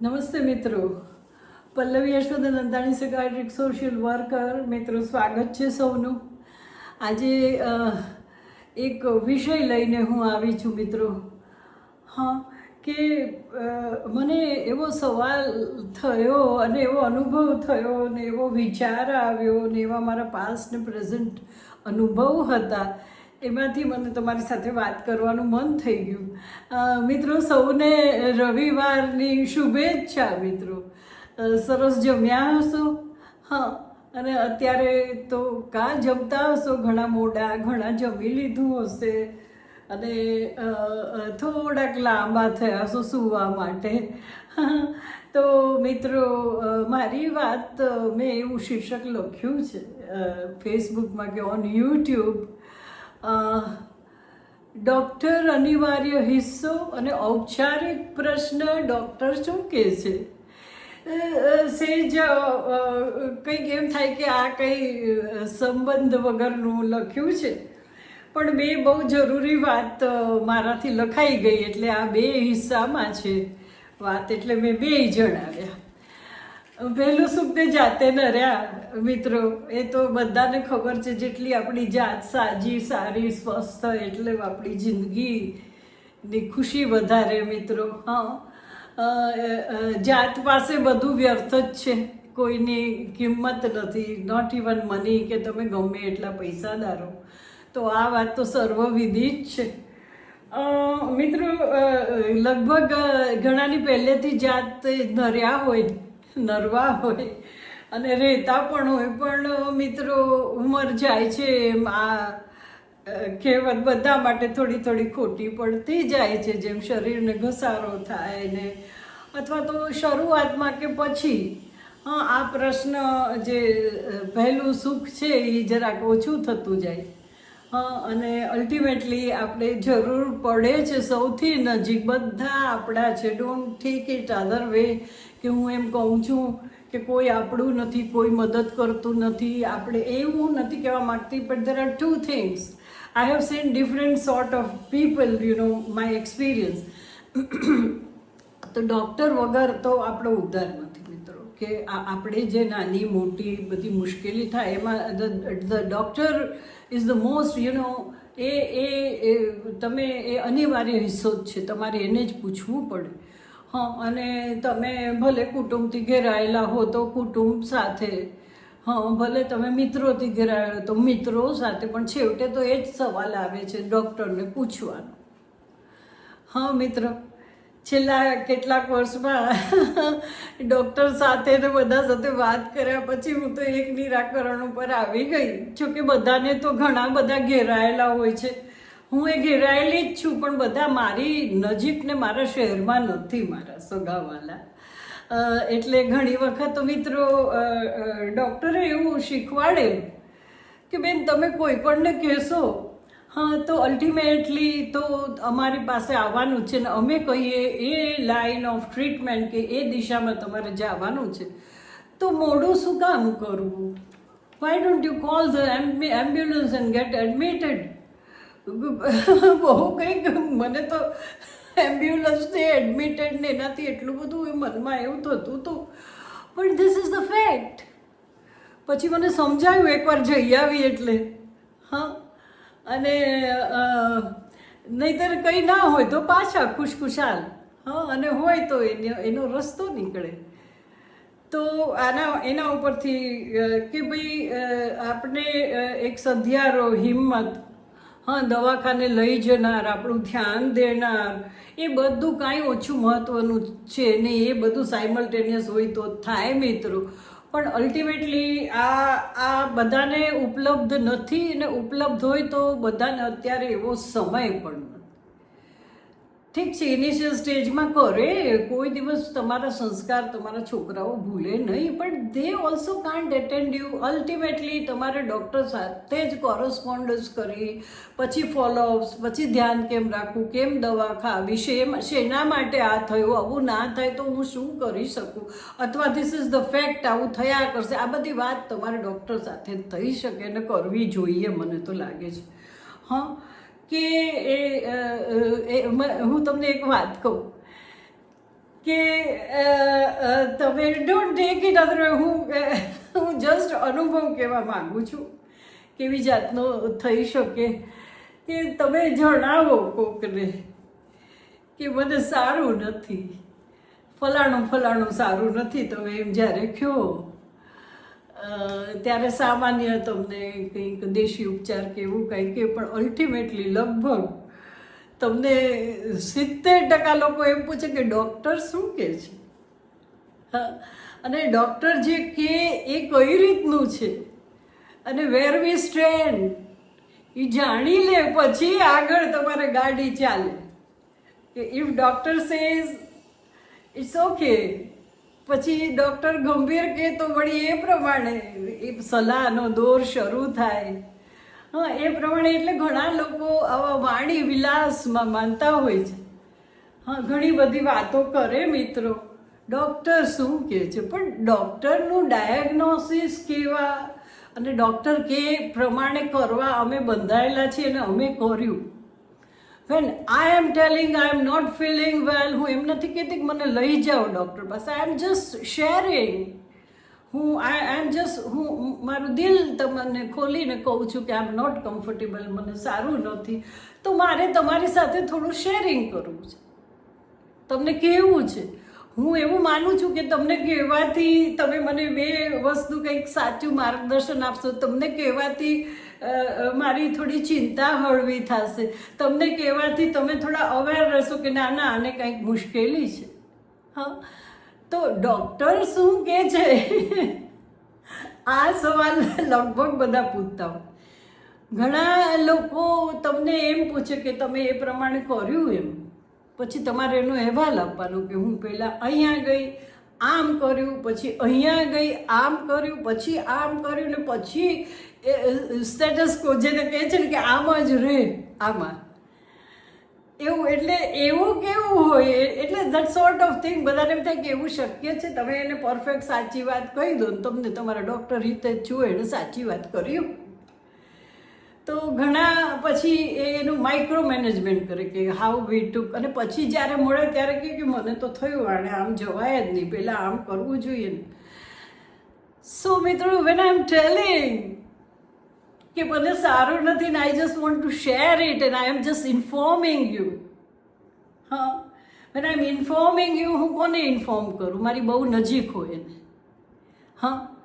નમસ્તે મિત્રો. Pallavi Yashod Nandani psychiatric social worker. મિત્રો, સ્વાગત છે સૌનું. આજે એક વિષય લઈને હું આવી છું મિત્રો. હા, કે મને એવો સવાલ થયો અને એવો અનુભવ થયો ને એવો વિચાર આવ્યો ને એવા મારા પાસ્ટ ને પ્રેઝન્ટ અનુભવ હતા. એમાંથી મને તમારી સાથે વાત કરવાનું મન થઈ ગયું. મિત્રો, સૌને રવિવારની શુભેચ્છા, મિત્રો. સરસ જમ્યા હશો? હા, અને અત્યારે તો કા જમતા હશો? ઘણા મોડા, ઘણા જમી લીધું હશે. અને થોડાક લાંબા થયા હશો સૂવા માટે. તો, મિત્રો મારી વાત મેં એવું શીર્ષક લખ્યું છે ફેસબુકમાં કે ઓન યુટ્યુબ ડૉક્ટર અનિવાર્ય હિસ્સો અને ઔપચારિક પ્રશ્ન ડૉક્ટર શું કહે છે? સેજ કંઈક એમ થાય કે આ કંઈ સંબંધ વગરનું લખ્યું છે. પણ બે બહુ જરૂરી વાત મારાથી લખાઈ ગઈ એટલે આ બે હિસ્સામાં છે. વાત એટલે મેં બે જણાવ્યા. પહેલું સુખ તે જાતે ન રહ્યા. મિત્રો, એ તો બધાને ખબર છે, જેટલી આપણી જાત સાજી, સારી, સ્વસ્થ, એટલે આપણી જિંદગીની ખુશી વધારે મિત્રો, હા. જાત પાસે બધું વ્યર્થ જ છે. કોઈની કિંમત નથી. નોટ ઇવન મની કે તમે ગમે એટલા પૈસા પૈસાદારો તો આ વાત તો સર્વવિદિત છે. મિત્રો લગભગ ઘણાની પહેલેથી જાત નર્યા હોય. નરવા હોય અને રહેતા પણ હોય, પણ મિત્રો, ઉંમર જાય છે એમ આ કહેવત બધા માટે થોડી થોડી ખોટી પડતી જાય છે, જેમ શરીરને ઘસારો થાય ને, અથવા તો શરૂઆતમાં કે પછી હા આ પ્રશ્ન જે પહેલું સુખ છે એ જરાક ઓછું થતું જાય. હા અને અલ્ટિમેટલી આપણે જરૂર પડે છે સૌથી નજીક. બધા આપણા છે ડોન્ટ ઠીક ઇટ અધર વે કે હું એમ કહું છું કે કોઈ આપણું નથી, કોઈ મદદ કરતું નથી. આપણે એવું નથી કહેવા માગતી but there are two things I have seen different sort of people you know my experience તો ડૉક્ટર વગર તો આપણો ઉદ્ધાર નથી, મિત્રો. કે આપણે જે નાની, મોટી, બધી મુશ્કેલી થાય, એમાં the doctor is the most you know uh uh, તમે, એ અનિવાર્ય હિસ્સો જ છે. તમારે એને જ પૂછવું પડે. અને તમે ભલે કુટુંબથી ઘેરાયેલા હો તો કુટુંબ સાથે, હા, ભલે તમે મિત્રોથી ઘેરાયેલા તો મિત્રો સાથે, પણ છેવટે તો એ જ સવાલ આવે છે ડૉક્ટરને પૂછવાનો. હા, મિત્ર, છેલ્લા કેટલાક વર્ષમાં ડૉક્ટર સાથે ને બધા સાથે વાત કર્યા પછી હું તો એક નિરાકરણ ઉપર આવી ગઈ, જોકે બધાને તો ઘણા બધા ઘેરાયેલા હોય છે. હું એ ઘેરાયેલી જ છું, પણ બધા મારી નજીક ને મારા શહેરમાં નથી મારા સગાવાલા. એટલે ઘણી વખત તો મિત્રો ડૉક્ટરે એવું શીખવાડે કે બેન તમે કોઈ પણને કહેશો, હા, તો અલ્ટિમેટલી તો અમારી પાસે આવવાનું છે ને અમે કહીએ એ લાઈન ઓફ ટ્રીટમેન્ટ કે એ દિશામાં તમારે જવાનું છે. તો મોડું શું કામ કરવું? Why don't you call the ambulance and get admitted બહુ કંઈક મને તો એમ્બ્યુલન્સથી એડમિટેડ ને એનાથી એટલું બધું એ મનમાં એવું થતું હતું. પણ ધીસ ઇઝ ધ ફેક્ટ પછી મને સમજાયું એકવાર જઈ આવી એટલે. હા. અને નહીતર કંઈ ના હોય તો પાછા ખુશખુશાલ. હા, અને હોય તો એનો એનો રસ્તો નીકળે. તો આના, એના ઉપરથી કે ભાઈ આપણે એક સધિયારો હિંમત હા, દવાખાને લઈ જનાર, આપણું ધ્યાન દેનાર. એ બધું કાંઈ ઓછું મહત્ત્વનું છે નહીં. એ બધું સાયમલ્ટેનિયસ હોય તો થાય મિત્રો. પણ અલ્ટિમેટલી આ આ બધાને ઉપલબ્ધ નથી અને ઉપલબ્ધ હોય તો બધાને અત્યારે એવો સમય પણ ઠીક છે ઇનિશિયલ સ્ટેજમાં કરે, કોઈ દિવસ તમારા સંસ્કાર તમારા છોકરાઓ ભૂલે નહીં, પણ they also can't attend you ultimately તમારે ડૉક્ટર સાથે જ કોરસ્પોન્ડન્સ કરી, પછી ફોલોઅપ્સ પછી ધ્યાન કેમ રાખવું, કેમ દવા ખાવી, શેમ, શેના માટે આ થયું, આવું ના થાય તો હું શું કરી શકું? અથવા ધીસ ઇઝ ધ ફેક્ટ આવું થયા કરશે. આ બધી વાત તમારે ડૉક્ટર સાથે થઈ શકે ને કરવી જોઈએ, મને તો લાગે છે. હા? કે એ હું તમને એક વાત કહું કે તમે ડોન્ટ ટેક ઇટ અધર હું હું જસ્ટ અનુભવ કહેવા માગું છું કેવી જાતનો થઈ શકે કે તમે જણાવો કોકને કે મને સારું નથી. ફલાણું ફલાણું સારું નથી. તમે એમ જ્યારે કહો ત્યારે સામાન્ય તમને કંઈક દેશી ઉપચાર કે એવું કંઈક કે પણ અલ્ટિમેટલી લગભગ તમને સિત્તેર ટકા લોકો એમ પૂછે કે ડૉક્ટર શું કહે છે? હા, અને ડૉક્ટર જે કે એ કઈ રીતનું છે? અને વેર વી સ્ટ્રેન એ જાણી લે પછી આગળ તમારે ગાડી ચાલે. કે if doctor says it's okay પછી ડૉક્ટર ગંભીર કહે તો વળી એ પ્રમાણે, એ સલાહનો દોર શરૂ થાય. હા, એ પ્રમાણે એટલે ઘણા લોકો આવા વાણી વિલાસમાં માનતા હોય છે. હા, ઘણી બધી વાતો કરે મિત્રો. ડૉક્ટર શું કહે છે? પણ ડૉક્ટરનું ડાયગ્નોસિસ કેવા? અને ડૉક્ટર કે પ્રમાણે કરવા અમે બંધાયેલા છીએ અને અમે કર્યું. When I am telling I am not feeling well હું એમ નથી કહેતી કે મને લઈ જાઓ ડૉક્ટર પાસે. આઈ એમ જસ્ટ શેરિંગ હું આઈ આઈ એમ જસ્ટ હું મારું દિલ તમને ખોલીને કહું છું કે આઈ એમ નોટ કમ્ફર્ટેબલ મને સારું નથી. તો મારે તમારી સાથે થોડું શેરિંગ કરવું છે. તમને કેવું છે? હું એવું માનું છું કે તમને કહેવાથી તમે મને બે વસ્તુ કંઈક સાચું માર્ગદર્શન આપશો, તમને કહેવાથી મારી થોડી ચિંતા હળવી થશે. તમને કહેવાથી તમે થોડા અવેર રહેશો કે ના ના, આને કંઈક મુશ્કેલી છે. હા? તો ડૉક્ટર શું કહે છે? આ સવાલ લગભગ બધા પૂછતા હોય. ઘણા લોકો તમને એમ પૂછે કે તમે એ પ્રમાણે કર્યું એમ. પછી તમારે એનો અહેવાલ આપવાનો કે હું પહેલાં અહીંયા ગઈ, આમ કર્યું, પછી અહીંયા ગઈ, આમ કર્યું, પછી આમ કર્યું, ને પછી સ્ટેટસ કો જેને કહે છે ને કે આમાં જ રહે આમાં. એવું એટલે, એવું કેવું હોય એટલે ધેટ સોર્ટ ઓફ થિંગ બધાને એમ થાય કે એવું શક્ય છે? તમે એને પરફેક્ટ સાચી વાત કહી દો ને, તમને તમારા ડૉક્ટર રીતે જ જુએ એને સાચી વાત કર્યું તો ઘણા પછી એનું માઇક્રો મેનેજમેન્ટ કરે કે હાઉ વી ટુક અને પછી જ્યારે મળે ત્યારે કહે કે મને તો થયું, આને આમ જવાય જ નહીં પહેલાં આમ કરવું જોઈએ ને. સો મિત્રો વેન આઈ એમ ટેલિંગ કે મને સારું નથી ને I just want to share it and I am just informing you હા. When I am informing you હું કોને ઇન્ફોર્મ કરું? મારી બહુ નજીક હોય એને. હા.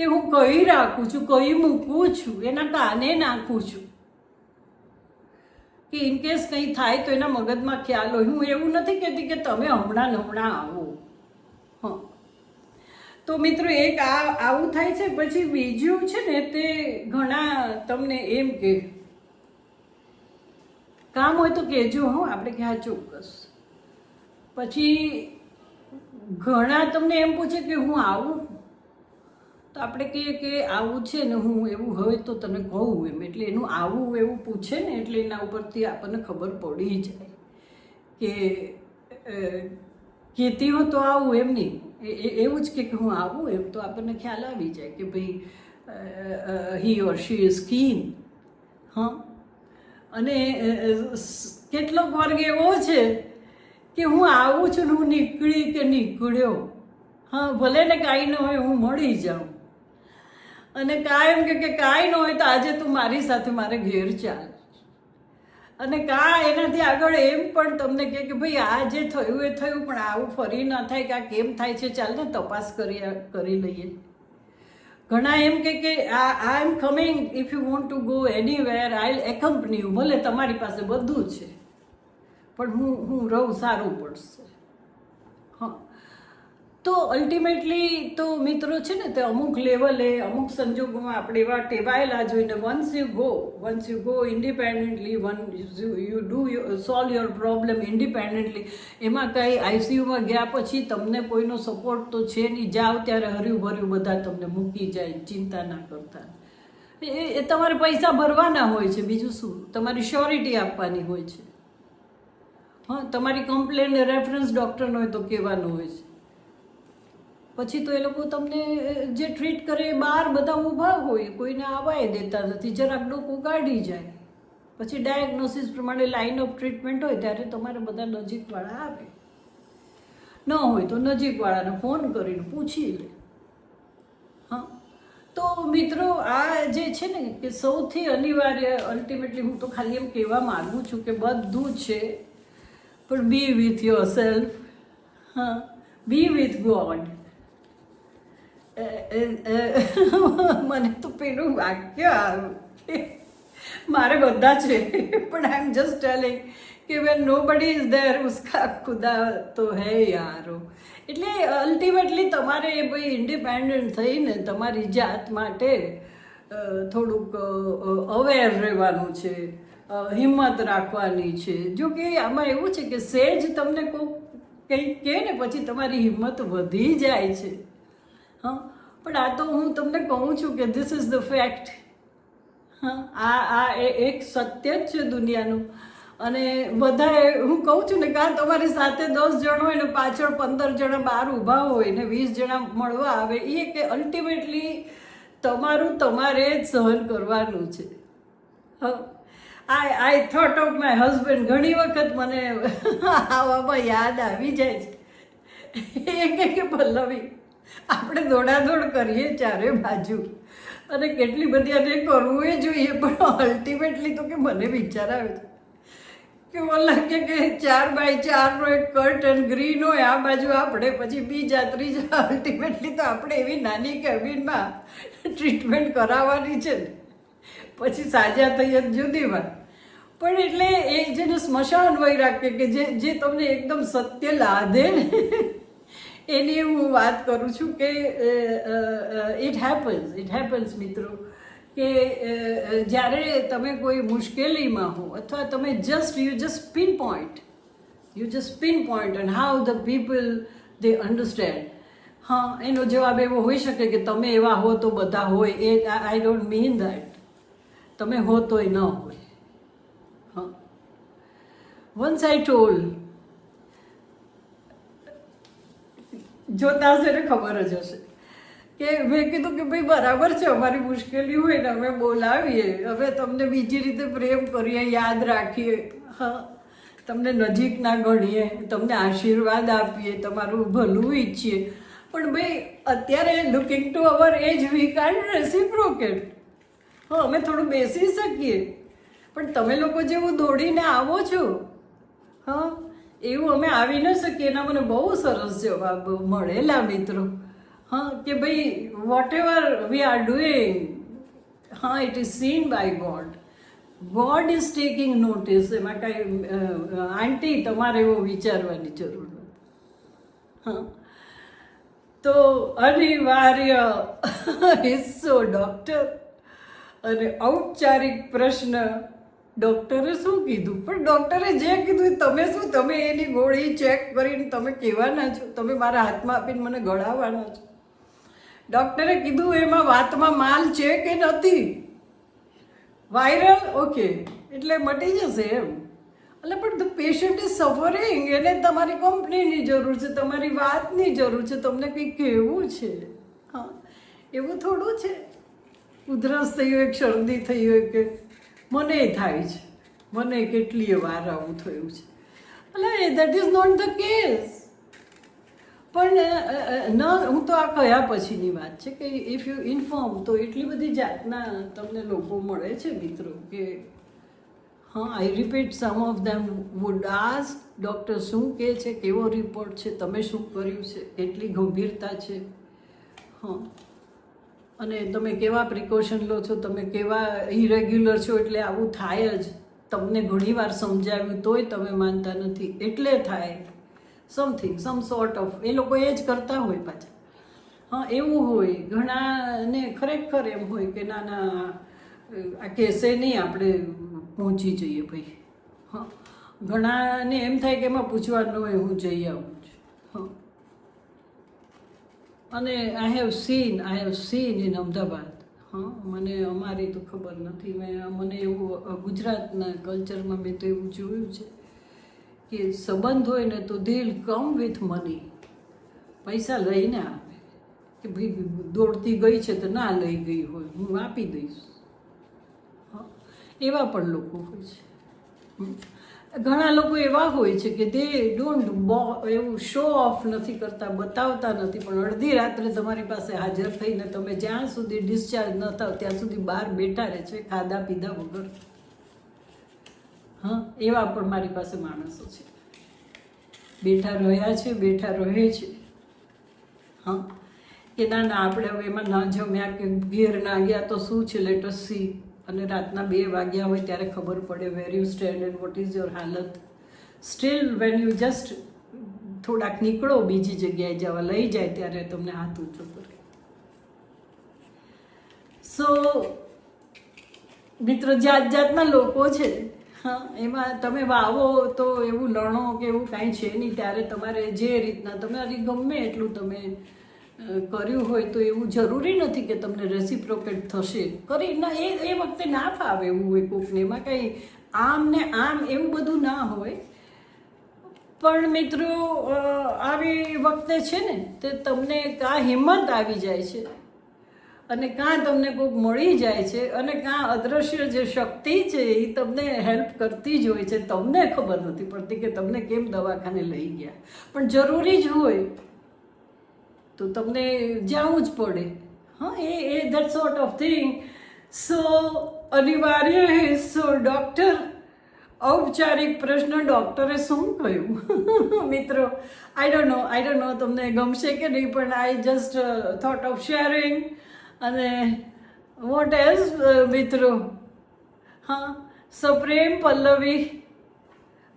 કે હું કઈ રાખું છું, કઈ મૂકું છું, એના કાને નાખું છું? કે ઇન કેસ કંઈ થાય તો એના મગજમાં ખ્યાલ હોય. હું એવું નથી કહેતી કે તમે હમણાં હમણાં આવો. હા. તો મિત્રો એક આ, આવું થાય છે, પછી બીજું છે ને તે ઘણા તમને એમ કે, કામ હોય તો કહેજો, હો, આપણે કે હા, ચોક્કસ. પછી ઘણા તમને એમ પૂછે કે હું આવું? તો આપણે કહીએ કે આવું છે ને હું એવું હોય તો તને કહું એમ, એટલે એનું આવું એવું પૂછે ને એટલે એના ઉપરથી આપણને ખબર પડી જાય કે કહેતી હો તો આવું એમ નહીં. એવું જ કે હું આવું એમ તો આપણને ખ્યાલ આવી જાય કે ભાઈ હી ઓર શી ઇઝ કીન હા. અને કેટલોક વર્ગ એવો છે કે હું આવું છું ને હું નીકળી કે નીકળ્યો. હા, ભલે ને કાંઈ ન હોય, હું મળી જાઉં. અને કાં એમ કે કાંઈ ન હોય તો આજે તું મારી સાથે મારે ઘેર ચાલ. અને કા એનાથી આગળ એમ પણ તમને કહે કે ભાઈ આ જે થયું એ થયું, પણ આવું ફરી ન થાય કે આ કેમ થાય છે ચાલને તપાસ કરી કરી લઈએ. ઘણા એમ કે કે આ I am coming if you want to go anywhere I accompany you ભલે તમારી પાસે બધું છે, પણ હું હું રહું સારું પડશે. તો અલ્ટિમેટલી તો મિત્રો છે ને, તે અમુક લેવલે અમુક સંજોગોમાં આપણે એવા ટેવાયેલા જોઈને once you go once you go independently one you do solve your problem independently એમાં કંઈ આઈસીયુમાં ગયા પછી તમને કોઈનો સપોર્ટ તો છે નહીં. જાઓ ત્યારે હર્યું ભર્યું બધા તમને મૂકી જાય, ચિંતા ના કરતા. એ એ તમારે પૈસા ભરવાના હોય છે. બીજું શું? તમારી શ્યોરિટી આપવાની હોય છે. હા, તમારી કમ્પ્લેન રેફરન્સ ડૉક્ટરનો હોય તો કહેવાનું હોય છે. પછી તો એ લોકો તમને જે ટ્રીટ કરે એ બહાર બધા ઊભા હોય, કોઈને આવાય દેતા નથી, જરાક ડોકું કાઢી જાય. પછી ડાયગ્નોસિસ પ્રમાણે લાઇન ઓફ ટ્રીટમેન્ટ હોય ત્યારે તમારે બધા નજીકવાળા આવે. ન હોય તો નજીકવાળાને ફોન કરીને પૂછી લે. હા. તો મિત્રો, આ જે છે ને કે સૌથી અનિવાર્ય અલ્ટિમેટલી હું તો ખાલી એમ કહેવા માગું છું કે બધું છે, પણ બી વિથ યોર સેલ્ફ હા. બી વિથ ગોડ મને તો પેલું વાક્ય આવ્યું. મારે બધા છે, પણ આઈ એમ જસ્ટ ટેલિંગ કે વેન નો બડી ઇઝ દેર ઉસકા ખુદા તો હે યારો. એટલે અલ્ટિમેટલી તમારે એ ભાઈ ઇન્ડિપેન્ડન્ટ થઈને તમારી જાત માટે થોડુંક અવેર રહેવાનું છે હિંમત રાખવાની છે. જો કે આમાં એવું છે કે સેજ તમને કોઈક કંઈક કહે ને પછી તમારી હિંમત વધી જાય છે. હા? પણ આ તો હું તમને કહું છું કે ધીસ ઇઝ ધ ફેક્ટ હા, આ આ એક સત્ય જ છે દુનિયાનું. અને બધાએ, હું કહું છું ને કે તમારી સાથે દસ જણ હોય ને પાછળ પંદર જણા બહાર ઊભા હોય ને વીસ જણા મળવા આવે એ કે અલ્ટિમેટલી તમારું તમારે જ સહન કરવાનું છે. I I thought of my husband ઘણી વખત મને આવામાં યાદ આવી જાય છે. એ કે પલ્લવી આપણે દોડાદોડ કરીએ ચારે બાજુ. અને કેટલી બધી અને કરવું એ જોઈએ, પણ અલ્ટિમેટલી તો કે મને વિચાર આવે છે કે મને કે કે ચાર બાય ચારનો એક કર્ટન ગ્રીન હોય, આ બાજુ આપણે, પછી બીજા ત્રીજા. અલ્ટિમેટલી તો આપણે એવી નાની કેબિનમાં ટ્રીટમેન્ટ કરાવવાની છે ને. પછી સાજા થઈ જ જુદી વાત પણ એટલે એ જેને સ્મશાન વૈરાગ કે કે જે જે તમને એકદમ સત્ય લાદે ને એની હું વાત કરું છું કે ઇટ હેપન્સ ઇટ હેપન્સ મિત્રો, કે જ્યારે તમે કોઈ મુશ્કેલીમાં હો અથવા તમે just you just pinpoint you just pinpoint and how the people they understand હા, એનો જવાબ એવો હોઈ શકે કે તમે એવા હો તો બધા હોય, એ આઈ ડોન્ટ મીન દેટ તમે હો તોય ન હોય. હા. વન્સ આઈ ટોલ જોતા હશે ને ખબર જ હશે. કે મેં કીધું કે ભાઈ બરાબર છે, અમારી મુશ્કેલી હોય ને અમે બોલાવીએ. હવે તમને બીજી રીતે પ્રેમ કરીએ, યાદ રાખીએ. હા, તમને નજીક ના ગણીએ, તમને આશીર્વાદ આપીએ, તમારું ભલું ઈચ્છીએ. પણ ભાઈ, અત્યારે લુકિંગ ટુ અવર એજ વી કાન રેસિપ્રોકેટ હા, અમે થોડું બેસી શકીએ. પણ તમે લોકો જેવું દોડીને આવો છો. હા એવું અમે આવી ન શકીએ એના મને બહુ સરસ જવાબ મળેલા મિત્રો. હા, કે ભાઈ whatever we are doing હા it is seen by God God is taking notice એમાં કાંઈ આંટી, તમારે એવો વિચારવાની જરૂર નથી. હા. તો અનિવાર્ય હિસ્સો ડૉક્ટર અને ઔપચારિક પ્રશ્ન ડૉક્ટરે શું કીધું? પણ ડૉક્ટરે જે કીધું તમે શું? તમે એની ગોળી ચેક કરીને તમે કહેવાના છો. તમે મારા હાથમાં આપીને મને ગળાવવાના છો. ડૉક્ટરે કીધું, એમાં વાતમાં માલ છે કે નથી? વાયરલ ઓકે એટલે મટી જશે એમ. એટલે પણ ધ પેશન્ટ ઇઝ સફરિંગ એને તમારી કંપનીની જરૂર છે, તમારી વાતની જરૂર છે. તમને કંઈક કહેવું છે? હા, એવું થોડું છે. ઉધરસ થઈ હોય શરદી થઈ હોય કે મને થાય છે. મને કેટલીય વાર આવું થયું છે. એટલે that is not the case પણ ન, હું તો આ કહ્યા પછીની વાત છે કે ઇફ યુ ઇન્ફોર્મ તો એટલી બધી જાતના તમને લોકો મળે છે મિત્રો કે, હા I repeat some of them would ask doctor શું કહે છે, કેવો રિપોર્ટ છે, તમે શું કર્યું છે, કેટલી ગંભીરતા છે. હા. અને તમે કેવા પ્રિકોશન લો છો, તમે કેવા ઇરેગ્યુલર છો, એટલે આવું થાય જ. તમને ઘણીવાર સમજાવ્યું તોય તમે માનતા નથી. એટલે થાય. સમથિંગ સમ સોર્ટ ઓફ એ લોકો એ જ કરતા હોય પાછા. હા, એવું હોય. ઘણાને ખરેખર એમ હોય કે ના ના આ કેસે નહીં આપણે પહોંચી જઈએ ભાઈ. હા. ઘણાને એમ થાય કે એમાં પૂછવાનું હોય હું જઈ આવું. અને I have seen I have seen in Ahmedabad. હા, મને અમારી તો ખબર નથી. મેં મને એવું ગુજરાતના કલ્ચરમાં મેં તો એવું જોયું છે કે સંબંધ હોય ને તો દિલ કમ વિથ મની પૈસા લઈને આવે કે ભાઈ દોડતી ગઈ છે તો ના લઈ ગઈ હોય. હું આપી દઈશ. હા, એવા પણ લોકો હોય છે. ઘણા લોકો એવા હોય છે કે તે ડોન્ટ એવું શો ઓફ નથી કરતા, બતાવતા નથી. પણ અડધી રાત્રે તમારી પાસે હાજર થઈને તમે જ્યાં સુધી ડિસ્ચાર્જ ન થાવ, ત્યાં સુધી બહાર બેઠા રહે છે, ખાધા પીધા વગર. હા, એવા પણ મારી પાસે માણસો છે. બેઠા રહ્યા છે, બેઠા રહે છે. હા, કે ના ના, આપણે હવે એમાં ના જમ્યા કે ઘેર ના ગયા તો શું છે લેટસ સી અને રાતના બે વાગ્યા હોય ત્યારે ખબર પડે where you stand and what is your હાલત. સ્ટીલ વેન યુ જસ્ટ થોડાક નીકળો, બીજી જગ્યાએ જવા લઈ જાય, ત્યારે તમને હાથ ઊંચો કરે. સો મિત્રો, જાત જાતના લોકો છે. હા, એમાં તમે વાવો તો એવું લણો કે એવું કાંઈ છે નહીં, ત્યારે તમારે જે રીતના, તમારી ગમે એટલું તમે કર્યું હોય તો એવું જરૂરી નથી કે તમને રેસિપ્રોકેટ થશે. કરી, ના, એ એ વખતે ના ફાવે એવું હોય કોકને. એમાં કંઈ આમ ને આમ એવું બધું ના હોય. પણ મિત્રો આવી વખતે છે ને, તે તમને કાં હિંમત આવી જાય છે અને કાં તમને કોઈક મળી જાય છે અને કાં અદ્રશ્ય જે શક્તિ છે એ તમને હેલ્પ કરતી જ હોય છે. તમને ખબર નથી પડતી કે તમને કેમ દવાખાને લઈ ગયા. પણ જરૂરી જ હોય તો તમને જવું જ પડે. હા, એ એ that sort of thing so અનિવાર્ય સો ડૉક્ટર ઔપચારિક પ્રશ્ન ડૉક્ટરે શું કહ્યું? મિત્રો I don't know I don't know તમને ગમશે કે નહીં, પણ I just thought of sharing અને વોટ એલ્સ મિત્રો? હા સો પ્રેમ પલ્લવી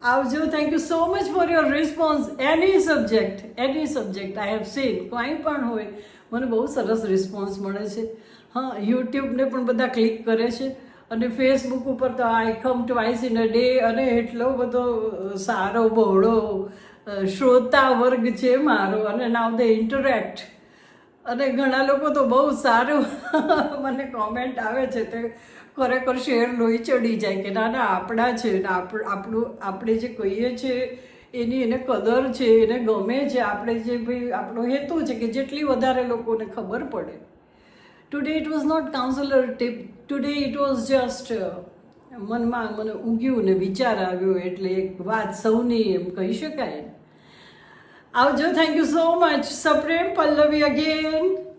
આવજો thank you so much for your response any subject any subject I have seen કંઈ પણ હોય, મને બહુ સરસ રિસ્પોન્સ મળે છે. હા યુટ્યુબને પણ બધા ક્લિક કરે છે અને ફેસબુક ઉપર તો I come twice in a day અને એટલો બધો સારો બહોળો શ્રોતા વર્ગ છે મારો અને નાવ દે ઇન્ટરેક્ટ અને ઘણા લોકો તો બહુ સારું મને કોમેન્ટ આવે છે તે ખરેખર શેર લોહી ચડી જાય કે ના ના, આપણા છે ને, આપ- આપણું, આપણે જે કહીએ છીએ એની એને કદર છે, એને ગમે છે, આપણે જે ભાઈ, આપણો હેતુ છે કે જેટલી વધારે લોકોને ખબર પડે. Today it was not counsellor tip today it was just મનમાં મને ઊગ્યું ને વિચાર આવ્યો એટલે એક વાત સૌની એમ કહી શકાય. આવજો થેન્ક યુ સો મચ સપ્રેમ પલ્લવી અગેન